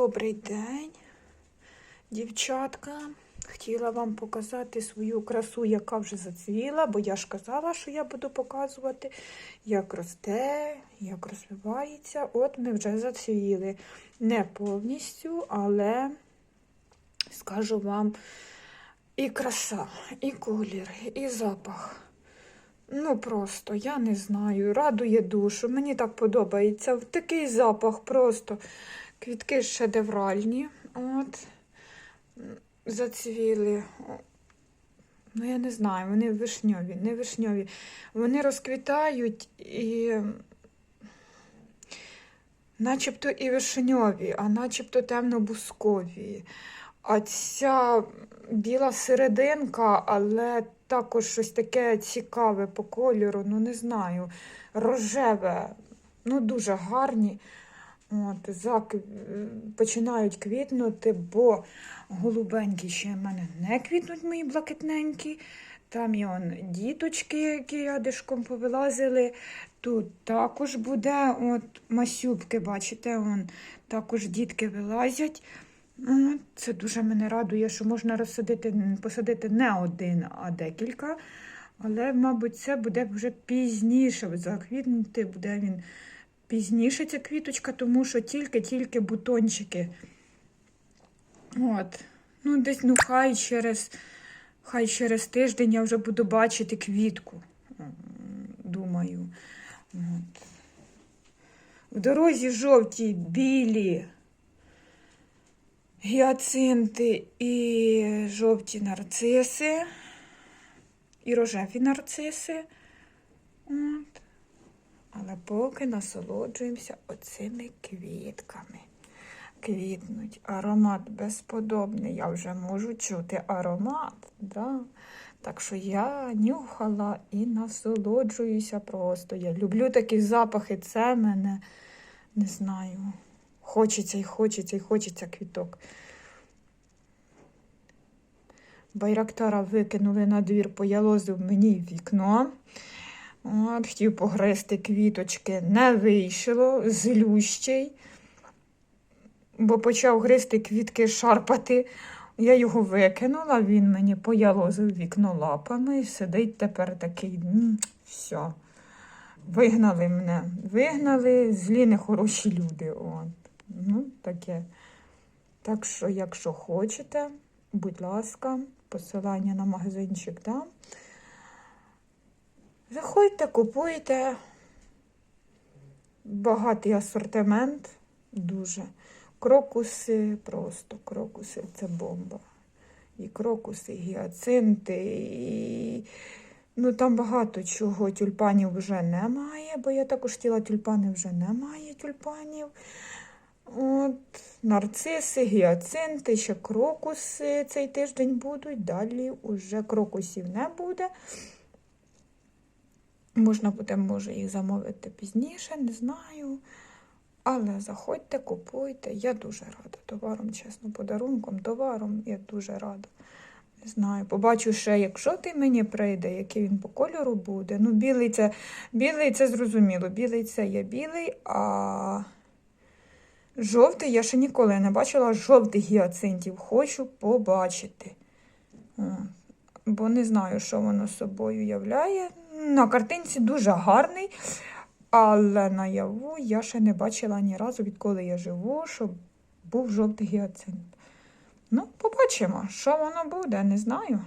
Добрий день, дівчатка. Хотіла вам показати свою красу, яка вже зацвіла, бо я ж казала, що я буду показувати, як росте, як розвивається. От ми вже зацвіли. Не повністю, але скажу вам і краса, і колір, і запах. Ну просто, я не знаю, радує душу. Мені так подобається. Такий запах просто. Квітки шедевральні. От. Зацвіли. Ну, я не знаю, вони вишньові, не вишньові. Вони розквітають і начебто і вишньові, а начебто темно-бускові. А ця біла серединка, але також щось таке цікаве по кольору, ну не знаю, рожеве, ну дуже гарні. От, зак... Починають квітнути, бо голубенькі ще в мене не квітнуть мої блакитненькі. Там і он діточки, які рядишком повилазили. Тут також буде от масюбки, бачите, он, також дітки вилазять. Ну, Це дуже мене радує, що можна розсадити, посадити не один, а декілька. Але, мабуть, це буде вже пізніше. Заквітнути буде він пізніше ця квіточка, тому що тільки-тільки бутончики. От. Ну, десь, ну, хай через, хай через тиждень я вже буду бачити квітку. Думаю. От. В дорозі жовті, білі гіацинти і жовті нарциси, і рожеві нарциси. От. Поки насолоджуємося оцими квітками. Квітнуть. Аромат безподобний. Я вже можу чути аромат. Да? Так що я нюхала і насолоджуюся просто. Я люблю такі запахи. Це мене не знаю. Хочеться і хочеться, і хочеться квіток. Байрактара викинули на двір, поялозив мені вікно. От, Хотів погризти квіточки, не вийшло, злющий, бо почав гризти квітки, шарпати. Я його викинула, він мені поялозив вікно лапами і сидить тепер такий. Все. Вигнали мене. Вигнали злі нехороші люди. От. Ну, таке. Так що, якщо хочете, будь ласка, посилання на магазинчик дам. Заходьте, купуйте. Багатий асортимент, дуже. Крокуси, просто крокуси це бомба. І крокуси, і гіацинти, і ну там багато чого. Тюльпанів вже немає, бо я також хотіла тюльпани вже немає тюльпанів. От, нарциси, гіацинти, ще крокуси цей тиждень будуть. Далі вже крокусів не буде. Можна буде, може, їх замовити пізніше, не знаю. Але заходьте, купуйте. Я дуже рада товаром, чесно, подарунком, товаром я дуже рада. Не знаю, побачу ще, якщо ти мені прийде, який він по кольору буде. Ну, білий це білий це зрозуміло. Білий це є білий, а жовтий я ще ніколи не бачила жовтих гіацинтів. Хочу побачити. Бо не знаю, що воно собою являє. На картинці дуже гарний, але наяву я ще не бачила ні разу, відколи я живу, щоб був жовтий гіацинт. Ну, побачимо, що воно буде, не знаю.